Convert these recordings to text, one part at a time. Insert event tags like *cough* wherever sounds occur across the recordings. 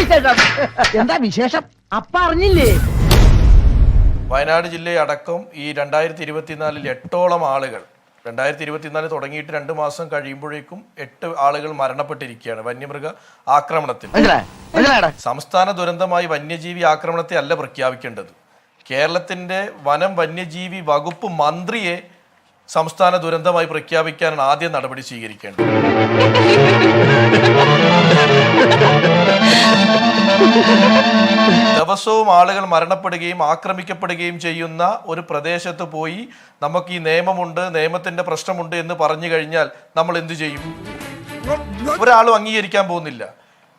വിശേഷം? എന്താ വിശേഷം? അപ്പ അറിഞ്ഞില്ലേ? വയനാട് ജില്ലയടക്കം ഈ രണ്ടായിരത്തി ഇരുപത്തിനാലിൽ എട്ടോളം ആളുകൾ രണ്ടായിരത്തി ഇരുപത്തിനാല് തുടങ്ങിയിട്ട് രണ്ട് മാസം കഴിയുമ്പോഴേക്കും എട്ട് ആളുകൾ മരണപ്പെട്ടിരിക്കുകയാണ് വന്യമൃഗ ആക്രമണത്തിൽ? സംസ്ഥാന ദുരന്തമായി വന്യജീവി ആക്രമണത്തെ അല്ല പ്രഖ്യാപിക്കേണ്ടത്. കേരളത്തിന്റെ വനം വന്യജീവി വകുപ്പ് മന്ത്രിയെ സംസ്ഥാന ദുരന്തമായി പ്രഖ്യാപിക്കാനാണ് ആദ്യം നടപടി സ്വീകരിക്കേണ്ടത്. ദിവസവും ആളുകൾ മരണപ്പെടുകയും ആക്രമിക്കപ്പെടുകയും ചെയ്യുന്ന ഒരു പ്രദേശത്ത് പോയി നമുക്ക് ഈ നിയമമുണ്ട് നിയമത്തിന്റെ പ്രശ്നമുണ്ട് എന്ന് പറഞ്ഞു കഴിഞ്ഞാൽ നമ്മൾ എന്തു ചെയ്യും? ഒരാളും അംഗീകരിക്കാൻ പോകുന്നില്ല.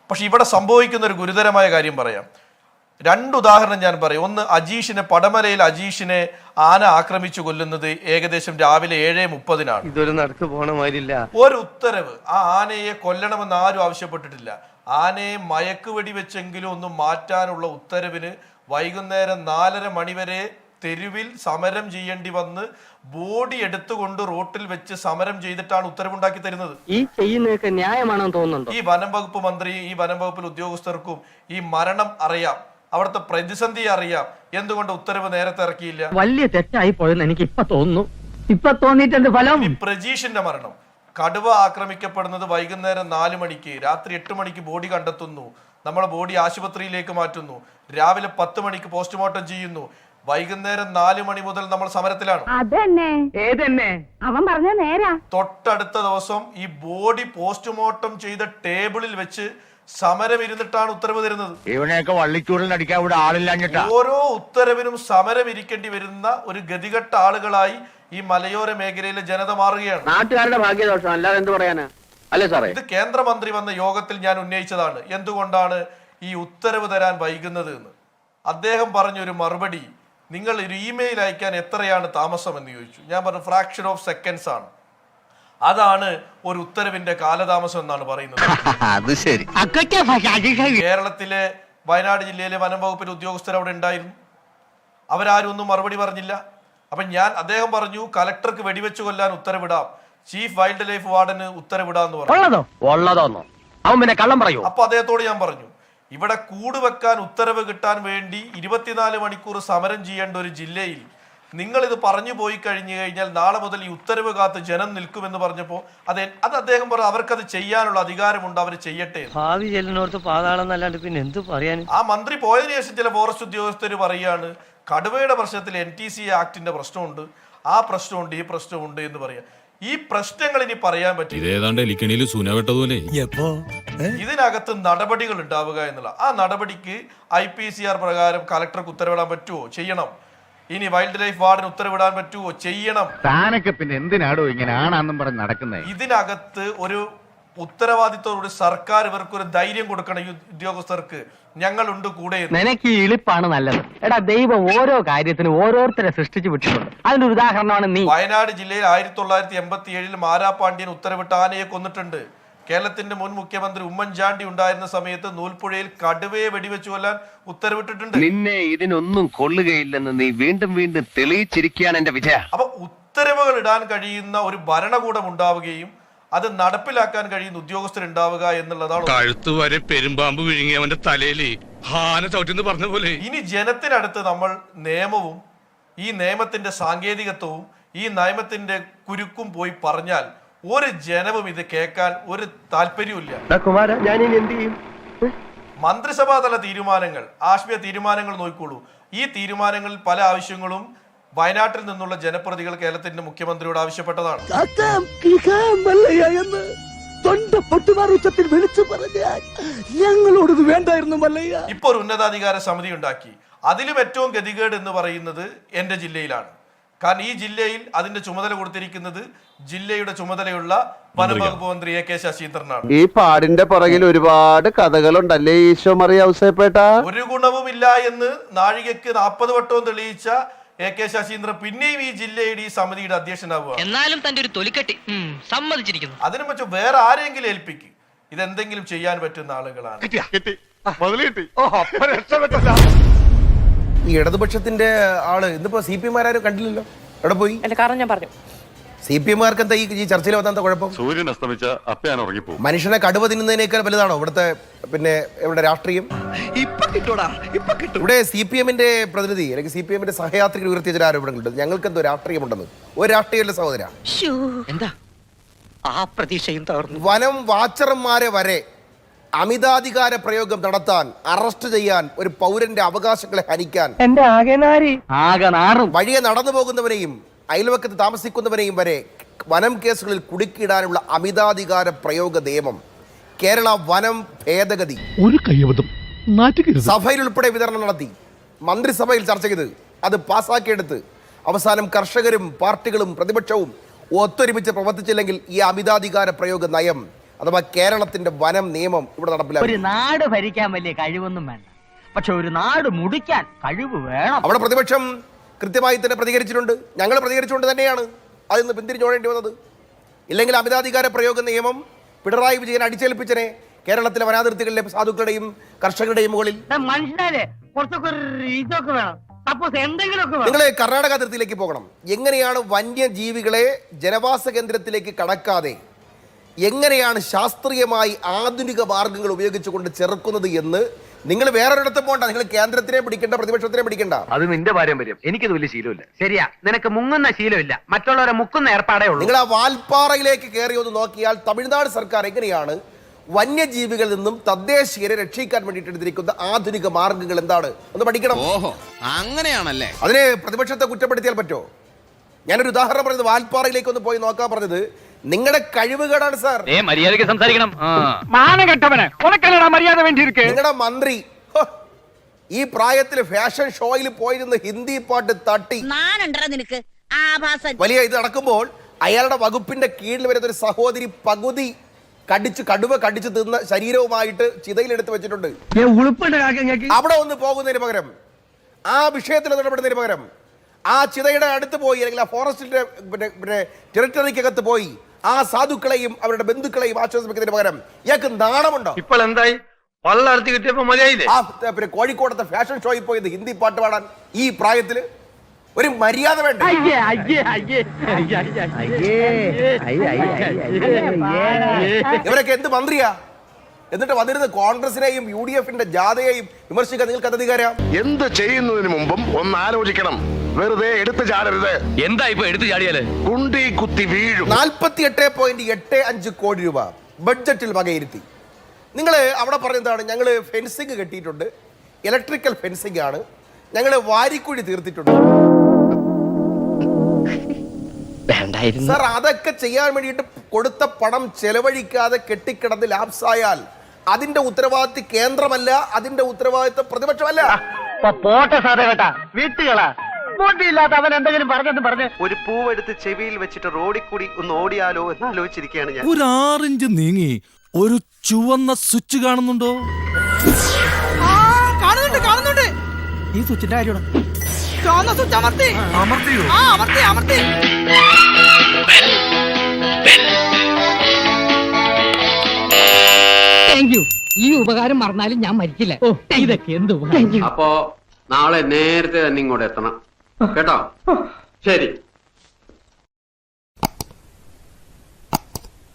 പക്ഷെ ഇവിടെ സംഭവിക്കുന്ന ഒരു ഗുരുതരമായ കാര്യം പറയാം. രണ്ട് ഉദാഹരണം ഞാൻ പറയും. ഒന്ന് അജീഷിനെ പടമലയിൽ അജീഷിനെ ആന ആക്രമിച്ചു കൊല്ലുന്നത് ഏകദേശം രാവിലെ ഏഴ് മുപ്പതിനാണ്. ഇതൊരു നടക്ക് പോണമാരില്ല ഒരു ഉത്തരവ് ആ ആനയെ കൊല്ലണമെന്ന് ആരും ആവശ്യപ്പെട്ടിട്ടില്ല. ആനയെ മയക്കുവെടി വെച്ചെങ്കിലും ഒന്ന് മാറ്റാനുള്ള ഉത്തരവിന് വൈകുന്നേരം നാലര മണിവരെ തെരുവിൽ സമരം ചെയ്യേണ്ടി വന്ന് ബോഡി എടുത്തുകൊണ്ട് റോട്ടിൽ വെച്ച് സമരം ചെയ്തിട്ടാണ് ഉത്തരവുണ്ടാക്കി തരുന്നത്. ഈ ചെയ്യുന്നതൊക്കെ ന്യായമാണെന്ന് തോന്നുന്നുണ്ടോ? ഈ വനം വകുപ്പ് മന്ത്രി ഈ വനം വകുപ്പിൽ ഉദ്യോഗസ്ഥർക്കും ഈ മരണം അറിയാം. അവിടുത്തെ പ്രതിസന്ധി അറിയാം. എന്തുകൊണ്ട് ഉത്തരവ് നേരത്തെ ഇറക്കിയില്ല? വലിയ തെറ്റായി പോയെന്ന് എനിക്ക് ഇപ്പൊ തോന്നുന്നു. ഇപ്പൊ തോന്നിയിട്ടുണ്ട് ഫലം? ഈ പ്രജീഷിന്റെ മരണം. കടുവ ആക്രമിക്കപ്പെടുന്നത് വൈകുന്നേരം നാല് മണിക്ക് രാത്രി എട്ട് മണിക്ക് ബോഡി കണ്ടെത്തുന്നു. നമ്മളെ ബോഡി ആശുപത്രിയിലേക്ക് മാറ്റുന്നു. രാവിലെ പത്ത് മണിക്ക് പോസ്റ്റ്മോർട്ടം ചെയ്യുന്നു. വൈകുന്നേരം നാല് മണി മുതൽ നമ്മൾ സമരത്തിലാണ്. അതന്നെ. ഏതെന്നെ? അവൻ പറഞ്ഞ നേരാ. തൊട്ടടുത്ത ദിവസം ഈ ബോഡി പോസ്റ്റ്മോർട്ടം ചെയ്ത ടേബിളിൽ വെച്ച് സമരം ഇരുന്നിട്ടാണ് ഉത്തരവ് തരുന്നത്. ഇവനെയൊക്കെ വള്ളിച്ചൂടിൽ അടിക്കാൻ ഇവിടെ ആളില്ലാഞ്ഞിട്ടാ. ഓരോ ഉത്തരവിനും സമരം ഇരിക്കേണ്ടി വരുന്ന ഒരു ഗതികെട്ട ആളുകളായി ഈ മലയോര മേഖലയിലെ ജനത മാറുകയാണ്. നാട്ടുകാരുടെ ഭാഗ്യദോഷം അല്ലാതെ എന്ത് പറയാനാ? അല്ലേ സാറേ? ഇത് കേന്ദ്രമന്ത്രി വന്ന യോഗത്തിൽ ഞാൻ ഉന്നയിച്ചതാണ്. എന്തുകൊണ്ടാണ് ഈ ഉത്തരവ് തരാൻ വൈകുന്നത് എന്ന്? അദ്ദേഹം പറഞ്ഞൊരു മറുപടി. നിങ്ങൾ ഒരു ഇമെയിൽ അയക്കാൻ എത്രയാണ് താമസം എന്ന് ചോദിച്ചു. ഞാൻ പറഞ്ഞു ഫ്രാക്ഷൻ ഓഫ് സെക്കൻഡ്സ് ആണ്. അതാണ് ഒരു ഉത്തരവിന്റെ കാലതാമസം എന്നാണ് പറയുന്നത്. *laughs* അത് ശരി. കേരളത്തിലെ വയനാട് ജില്ലയിലെ വനം വകുപ്പിന്റെ ഉദ്യോഗസ്ഥർ അവിടെ ഉണ്ടായിരുന്നു. അവരാരും ഒന്നും മറുപടി പറഞ്ഞില്ല. അപ്പൊ ഞാൻ അദ്ദേഹം പറഞ്ഞു കലക്ടർക്ക് വെടിവെച്ച് കൊല്ലാൻ ഉത്തരവിടാം. ചീഫ് വൈൽഡ് ലൈഫ് വാർഡന് ഉത്തരവിടാന്ന് പറഞ്ഞു. അവൻ പിന്നെ കള്ളം പറയൂ? അപ്പൊ അദ്ദേഹത്തോട് ഞാൻ പറഞ്ഞു ഇവിടെ കൂട് വെക്കാൻ ഉത്തരവ് കിട്ടാൻ വേണ്ടി ഇരുപത്തിനാല് മണിക്കൂർ സമരം ചെയ്യേണ്ട ഒരു ജില്ലയിൽ നിങ്ങൾ ഇത് പറഞ്ഞു പോയി കഴിഞ്ഞു കഴിഞ്ഞാൽ നാളെ മുതൽ ഈ ഉത്തരവ് കാത്ത് ജനം നിൽക്കുമെന്ന് പറഞ്ഞപ്പോൾ അത് അത് അദ്ദേഹം പറഞ്ഞു അവർക്കത് ചെയ്യാനുള്ള അധികാരമുണ്ട് അവർ ചെയ്യട്ടെ ഭാവി ചെല്ലിനോർത്ത് പാതാളം എന്നല്ലാണ്ട് പിന്നെ എന്ത് പറയാൻ? ആ മന്ത്രി പോയതിനു ശേഷം ചില ഫോറസ്റ്റ് ഉദ്യോഗസ്ഥർ പറയാണ് കടുവയുടെ പ്രശ്നത്തിൽ എൻ ടി സി ആക്ടിന്റെ പ്രശ്നമുണ്ട് ആ പ്രശ്നമുണ്ട് ഈ പ്രശ്നമുണ്ട് എന്ന് പറയാം. ഈ പ്രശ്നങ്ങൾ ഇനി പറയാൻ സൂനവെട്ടതുപോലെ ഇതിനകത്ത് നടപടികൾ ഉണ്ടാവുക എന്നുള്ള ആ നടപടിക്ക് ഐ പി സി ആർ പ്രകാരം കലക്ടർക്ക് ഉത്തരവിടാൻ പറ്റുമോ ചെയ്യണം. ഇനി വൈൽഡ് ലൈഫ് വാർഡിന് ഉത്തരവിടാൻ പറ്റുമോ ചെയ്യണം. താനൊക്കെ പിന്നെ എന്തിനാടോ ഇങ്ങനെ ആണാന്നും പറഞ്ഞ് നടക്കുന്നത് ഇതിനകത്ത് ഒരു ഉത്തരവാദിത്തോട് സർക്കാർ ഇവർക്ക് ഒരു ധൈര്യം കൊടുക്കണം ഈ ഉദ്യോഗസ്ഥർക്ക്. ഞങ്ങളുണ്ട് കൂടെ എന്ന്. നിനക്ക് ഈ ഇളിപ്പാണ് നല്ലത്. എടാ ദൈവം ഓരോ കാര്യത്തിനും ഓരോരുത്തരെ സൃഷ്ടിച്ചു വിട്ടിട്ടുണ്ട്. അതിന്റെ ഒരു ഉദാഹരണമാണ് നീ. വയനാട് ജില്ലയിൽ ആയിരത്തി തൊള്ളായിരത്തി എൺപത്തി ഏഴിൽ മാരാപാണ്ഡ്യൻ ഉത്തരവിട്ട് ആനയെ കൊന്നിട്ടുണ്ട്. കേരളത്തിന്റെ മുൻ മുഖ്യമന്ത്രി ഉമ്മൻചാണ്ടി ഉണ്ടായിരുന്ന സമയത്ത് നൂൽപ്പുഴയിൽ കടുവയെ വെടിവെച്ചു കൊല്ലാൻ ഉത്തരവിട്ടിട്ടുണ്ട്. നിന്നെ ഇതിനൊന്നും കൊള്ളുകയില്ലെന്ന് നീ വീണ്ടും വീണ്ടും തെളിയിച്ചിരിക്കുകയാണ് എന്റെ വിജയ. അപ്പൊ ഉത്തരവുകൾ ഇടാൻ കഴിയുന്ന ഒരു ഭരണകൂടം ഉണ്ടാവുകയും അത് നടപ്പിലാക്കാൻ കഴിയുന്ന ഉദ്യോഗസ്ഥർ ഉണ്ടാവുക എന്നുള്ളതാണ് കഴുത്ത് വരെ പെരുമ്പാമ്പ് വിഴുങ്ങി അവന്റെ തലയിൽ ഹാന ചവിട്ടിന്ന് പറഞ്ഞ പോലെ. ഇനി ജനത്തിനടുത്ത് നമ്മൾ നിയമവും ഈ നിയമത്തിന്റെ സാങ്കേതികത്വവും ഈ നിയമത്തിന്റെ കുരുക്കും പോയി പറഞ്ഞാൽ ഒരു ജനവും ഇത് കേൾക്കാൻ ഒരു താല്പര്യവുമില്ല. കുമാര ഞാൻ ഇനി എന്ത് ചെയ്യും? മന്ത്രിസഭാതല തീരുമാനങ്ങൾ ആശ്മീയ തീരുമാനങ്ങൾ നോക്കിക്കോളൂ. ഈ തീരുമാനങ്ങളിൽ പല ആവശ്യങ്ങളും വയനാട്ടിൽ നിന്നുള്ള ജനപ്രതികൾ കേരളത്തിന്റെ മുഖ്യമന്ത്രിയോട് ആവശ്യപ്പെട്ടതാണ്. ഞങ്ങളോടത് വേണ്ടായിരുന്നു ഇപ്പോൾ ഒരു ഉന്നതാധികാര സമിതി ഉണ്ടാക്കി. അതിലും ഏറ്റവും ഗതികേട് എന്ന് പറയുന്നത് എന്റെ ജില്ലയിലാണ്. കാരണം ഈ ജില്ലയിൽ അതിന്റെ ചുമതല കൊടുത്തിരിക്കുന്നത് ജില്ലയുടെ ചുമതലയുള്ള വനംവകുപ്പ് മന്ത്രി എ കെ ശശീന്ദ്രനാണ്. ഈ പാടിന്റെ പുറകിൽ ഒരുപാട് കഥകളുണ്ടല്ലേ ഈശോ മറിയ ഔസേപ്പേട്ട? ഒരു ഗുണവുമില്ല എന്ന് നാഴികക്ക് നാൽപ്പത് വട്ടവും തെളിയിച്ച എ കെ ശശീന്ദ്രൻ പിന്നെയും ഈ ജില്ലയുടെ ഈ സമിതിയുടെ അധ്യക്ഷനാവുക എന്നാലും തന്റെ ഒരു തൊലിക്കെട്ടി സമ്മതിച്ചിരിക്കുന്നു. അതിനു വെച്ച് വേറെ ആരെങ്കിലും ഏൽപ്പിക്കും. ഇതെന്തെങ്കിലും ചെയ്യാൻ പറ്റുന്ന ആളുകളാണ്. ഈ ഇടതുപക്ഷത്തിന്റെ ആൾ ഇന്നിപ്പോ സി പി എമാരും കണ്ടില്ലല്ലോ? എവിടെ പോയി? എന്റെ കാരണം ഞാൻ പറഞ്ഞു. സി പി എമാർക്ക് എന്താ ഈ ചർച്ചയിൽ വന്നാ കുഴപ്പം? സൂര്യൻ അസ്തമിച്ച അപ്പയാൻ മനുഷ്യനെ കടുവ തിന്നുന്നതിനേക്കാൾ വലുതാണോ ഇവിടുത്തെ പിന്നെ ഇവിടെ രാഷ്ട്രീയം? ഇപ്പൊ കിട്ടൂടാ ഇപ്പൊ കിട്ടും. ഇവിടെ സി പി എമ്മിന്റെ പ്രതിനിധി അല്ലെങ്കിൽ സി പി എമ്മിന്റെ സഹയാത്രികൾ ഉയർത്തിയ ചില ആരോപണങ്ങളുണ്ട്. ഞങ്ങൾക്ക് എന്തോ രാഷ്ട്രീയമുണ്ടെന്ന്. ഒരു രാഷ്ട്രീയമല്ല സഹോദര. എന്താ? ആ പ്രതീക്ഷയും തകർന്നു. വനം വാച്ചർമാരെ വരെ അമിതാധികാര പ്രയോഗം നടത്താൻ അറസ്റ്റ് ചെയ്യാൻ ഒരു പൗരന്റെ അവകാശങ്ങളെ ഹനിക്കാൻ. എന്റെ ആകെനാരി വഴിയെ നടന്നു പോകുന്നവരെയും അയൽവക്കത്ത് താമസിക്കുന്നവരെയും വരെ വനം കേസുകളിൽ കുടുക്കിയിടാനുള്ള അമിതാധികാര പ്രയോഗ നിയമം. കേരള വനം ഭേദഗതി. ഒരു സഭയിൽ ഉൾപ്പെടെ വിതരണം നടത്തി. മന്ത്രിസഭയിൽ ചർച്ച ചെയ്ത് അത് പാസ്സാക്കിയെടുത്ത് അവസാനം കർഷകരും പാർട്ടികളും പ്രതിപക്ഷവും ഒത്തൊരുമിച്ച് പ്രവർത്തിച്ചില്ലെങ്കിൽ ഈ അമിതാധികാര പ്രയോഗ നയം അഥവാ കേരളത്തിന്റെ വനം നിയമം ഇവിടെ ഒരു നാട് ഭരിക്കാൻ വലിയ കഴിവൊന്നും വേണ്ട. പക്ഷെ ഒരു നാട് മുടിക്കാൻ കഴിവ് വേണം. അവിടെ പ്രതിപക്ഷം കൃത്യമായി തന്നെ പ്രതികരിച്ചിട്ടുണ്ട്. ഞങ്ങൾ പ്രതികരിച്ചുകൊണ്ട് തന്നെയാണ് അതിൽ നിന്ന് പിന്തിരിഞ്ഞോടേണ്ടി വന്നത്. ഇല്ലെങ്കിൽ അമിതാധികാര പ്രയോഗ നിയമം പിണറായി വിജയൻ അടിച്ചേൽപ്പിച്ചനെ കേരളത്തിലെ വനാതിർത്തികളിലെ സാധുക്കളുടെയും കർഷകരുടെയും മുകളിൽ. മനുഷ്യനെ കുറച്ചൊക്കെ ഒരു ഇതൊക്കെ വേണം. സപ്പോസ് എന്തെങ്കിലുമൊക്കെ വേണം. നിങ്ങൾ കർണാടക അതിർത്തിയിലേക്ക് പോകണം. എങ്ങനെയാണ് വന്യജീവികളെ ജനവാസ കേന്ദ്രത്തിലേക്ക് കടക്കാതെ എങ്ങനെയാണ് ശാസ്ത്രീയമായി ആധുനിക മാർഗങ്ങൾ ഉപയോഗിച്ചുകൊണ്ട് ചെറുക്കുന്നത് എന്ന് നിങ്ങൾ വേറൊരിടത്ത് പോകണ്ട നിങ്ങൾ കേന്ദ്രത്തിനെ പിടിക്കണ്ട പ്രതിപക്ഷത്തിനെ പിടിക്കണ്ട. അത് നിന്റെ പാരമ്പര്യം. എനിക്കത് വലിയ ശീലമില്ല. ശരിയാ നിനക്ക് മുങ്ങുന്ന ശീലമില്ല. മറ്റുള്ളവരെ മുക്കുന്ന ഏർപ്പാടേ ഉള്ളൂ. നിങ്ങൾ ആ വാൽപ്പാറയിലേക്ക് കയറി ഒന്ന് നോക്കിയാൽ തമിഴ്നാട് സർക്കാർ എങ്ങനെയാണ് വന്യജീവികളിൽ നിന്നും തദ്ദേശീയരെ രക്ഷിക്കാൻ വേണ്ടിയിട്ട് എടുത്തിരിക്കുന്ന ആധുനിക മാർഗങ്ങൾ എന്താണ്? ഒന്ന് പഠിക്കണം. ഓഹോ അങ്ങനെയാണല്ലേ? അതിനെ പ്രതിപക്ഷത്തെ കുറ്റപ്പെടുത്തിയാൽ പറ്റുമോ ഞാനൊരു ഉദാഹരണം പറഞ്ഞത് വാൽപ്പാറയിലേക്ക് ഒന്ന് പോയി നോക്കാൻ പറഞ്ഞത് നിങ്ങളുടെ കഴിവുകേടാണ് സാർ. ഏ മര്യാദയ്ക്ക് സംസാരിക്കണം. മാനം കെട്ടവനെ ഉനക്കല്ലടാ മര്യാദ വേണ്ടിയിരിക്കെ? നിങ്ങളുടെ മന്ത്രി ഹോ, ഈ പ്രായത്തിൽ ഫാഷൻ ഷോയിൽ പോയിരുന്ന ഹിന്ദി പാട്ട് തട്ടി. നാനുണ്ടോ നിനക്ക്? ആഭാസൻ. വലിയ ഇത് നടക്കുമ്പോൾ അയാളുടെ വകുപ്പിന്റെ കീഴിൽ വരുന്ന ഒരു സഹോദരി പകുതി കടിച്ച് കടുവ കടിച്ച് തിന്ന ശരീരവുമായിട്ട് ചിതയിലെടുത്ത് വെച്ചിട്ടുണ്ട്. അവിടെ ഒന്ന് പോകുന്നതിന് പകരം ആ വിഷയത്തിൽ ഇടപെടുന്നതിന് പകരം ആ ചിതയുടെ അടുത്ത് പോയി അല്ലെങ്കിൽ ആ ഫോറസ്റ്റിന്റെ പിന്നെ പിന്നെ ടെറിട്ടറിക്കകത്ത് പോയി ആ സാധുക്കളെയും അവരുടെ ബന്ധുക്കളെയും ആശ്വസിപ്പിക്കുന്നതിന് പകരം ഇയാൾക്ക് നാണമുണ്ടോ ഇപ്പോൾ എന്തായി പള്ളർത്തി കിട്ടിയപ്പോ മതിയായില്ലേ ആ പിന്നെ കോഴിക്കോടത്തെ ഫാഷൻ ഷോയിൽ പോയത് ഹിന്ദി പാട്ട് പാടാൻ ഈ പ്രായത്തിൽ ഒരു മര്യാദ വേണ്ട അയ്യേ അയ്യേ അയ്യേ ഇവരൊക്കെ എന്ത് മന്ത്രിയാ എന്നിട്ട് വന്നിരുന്ന കോൺഗ്രസിനെയും യു ഡി എഫിന്റെ ജാഥയെയും വിമർശിക്കാൻ നിങ്ങൾക്ക് അത് അധികാരം എന്ത് ചെയ്യുന്നതിന് മുമ്പും ഒന്ന് ആലോചിക്കണം വെറുതെ എടുത്തു ചാടരുത്. എന്താ ഇപ്പൊ എടുത്തു ചാടിയാൽ? കുണ്ടി കുത്തി വീഴും. നാൽപ്പത്തി എട്ട് പോയിന്റ് എട്ട് അഞ്ച് കോടി രൂപ ബഡ്ജറ്റിൽ വകയിരുത്തി. നിങ്ങൾ അവിടെ പറഞ്ഞതാണ് ഞങ്ങൾ ഫെൻസിങ് കെട്ടിയിട്ടുണ്ട്. ഇലക്ട്രിക്കൽ ഫെൻസിങ് ആണ്. ഞങ്ങൾ വാരിക്കുഴി തീർത്തിട്ടുണ്ട്. സാർ അതൊക്കെ ചെയ്യാൻ വേണ്ടിയിട്ട് കൊടുത്ത പണം ചെലവഴിക്കാതെ കെട്ടിക്കിടന്ന് ലാപ്സായാൽ അതിന്റെ ഉത്തരവാദിത്വം കേന്ദ്രമല്ല അതിന്റെ ഉത്തരവാദിത്വം പ്രതിപക്ഷമല്ല. പോട്ടെ സാറേ കേട്ടാ. വീട്ടുകളാ. ബോട്ടിയില്ലാത്ത അവൻ എന്തെങ്കിലും പറഞ്ഞെന്ന് പറഞ്ഞ് ഒരു പൂവെടുത്ത് ചെവിയിൽ വെച്ചിട്ട് റോഡിൽ കൂടി ഒന്ന് ഓടിയാലോ എന്ന് ആലോചിച്ചിരിക്കുകയാണ് ഞാൻ. ഒരു ആറിഞ്ച് നീങ്ങി ഒരു ചുവന്ന സ്വിച്ച് കാണുന്നുണ്ടോ? കാണുന്നുണ്ട് കാണുന്നുണ്ട്. ഈ സ്വിച്ചിന്റെ കാര്യമാണ്. ചുവന്ന സ്വിച്ച് അമർത്തി. അമർത്തിയോ? ആ അമർത്തി അമർത്തി. താങ്ക് യു ഈ ഉപകാരം മറന്നാലും ഞാൻ മരിക്കില്ല. ഓ ഇതൊക്കെ എന്ത് ഉപകാരം? അപ്പോ നാളെ നേരത്തെ തന്നെ ഇങ്ങോട്ട് എത്തണം. കേട്ടോ? ശരി.